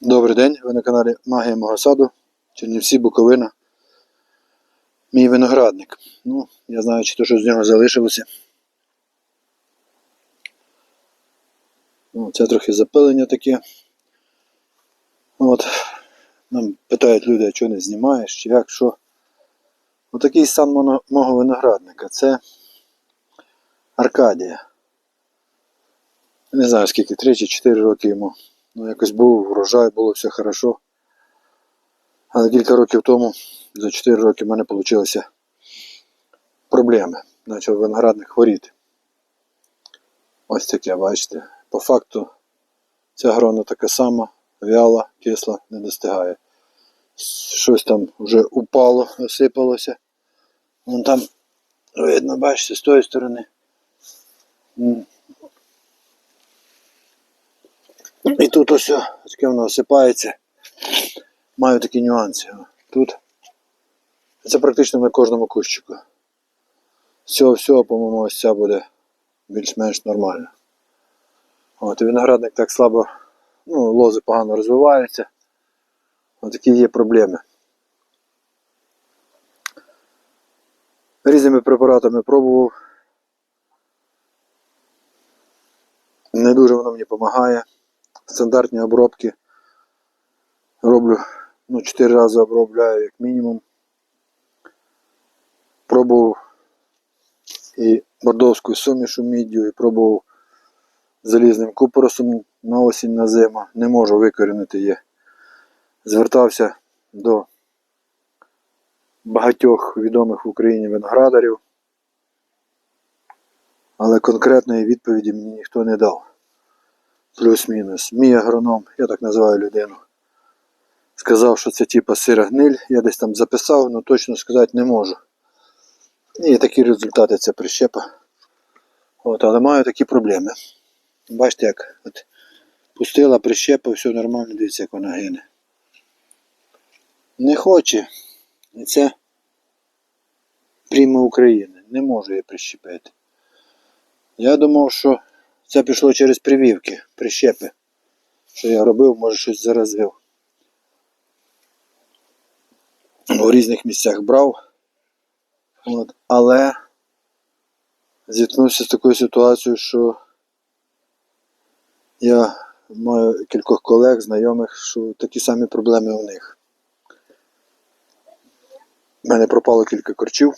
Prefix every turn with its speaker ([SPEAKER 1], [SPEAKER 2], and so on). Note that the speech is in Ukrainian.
[SPEAKER 1] Добрий день, ви на каналі Магія мого саду, Чернівці, Буковина. Мій виноградник. Ну, я знаю, чи то що з нього залишилося. Ну, це трохи запилення таке. От. Нам питають люди, а чого не знімаєш, чи як, що. Отакий стан мого виноградника. Це Аркадія. Не знаю скільки, 3 чи 4 роки йому. Ну, якось був врожай, було все хорошо. Але кілька років тому, за 4 роки, в мене вийшли проблеми. Почав виноградник хворіти. Ось таке, бачите. По факту ця грона така сама, вяла, кисла, не достигає. Щось там вже упало, осипалося. Вон там видно, бачите, з тої сторони. І тут ось таке воно осипається. Маю такі нюанси. Тут. Це практично на кожному кущику. З цього всього, по-моєму, ось ця буде більш-менш нормально. От, виноградник так слабо, ну, лози погано розвиваються. Ось такі є проблеми. Різними препаратами пробував. Не дуже воно мені допомагає. Стандартні обробки роблю, ну, 4 рази обробляю як мінімум. Пробував і бордовську сумішу міддю, і пробував залізним купоросом на осінь на зиму. Не можу викорінити її. Звертався до багатьох відомих в Україні виноградарів, але конкретної відповіді мені ніхто не дав. Плюс-мінус. Мій агроном, я так називаю людину. Сказав, що це типа сира гниль. Я десь там записав, але точно сказати не можу. І такі результати це прищепа. От, але маю такі проблеми. Бачите, як от, пустила прищепа, все нормально, дивіться, як вона гине. Не хоче. І це прямо України. Не можу її прищепити. Я думав, що це пішло через прививки, прищепи. Що я робив, може щось заразив. У різних місцях брав. От. Але зіткнувся з такою ситуацією, що я маю кількох колег, знайомих, що такі самі проблеми у них. У мене пропало кілька корчів.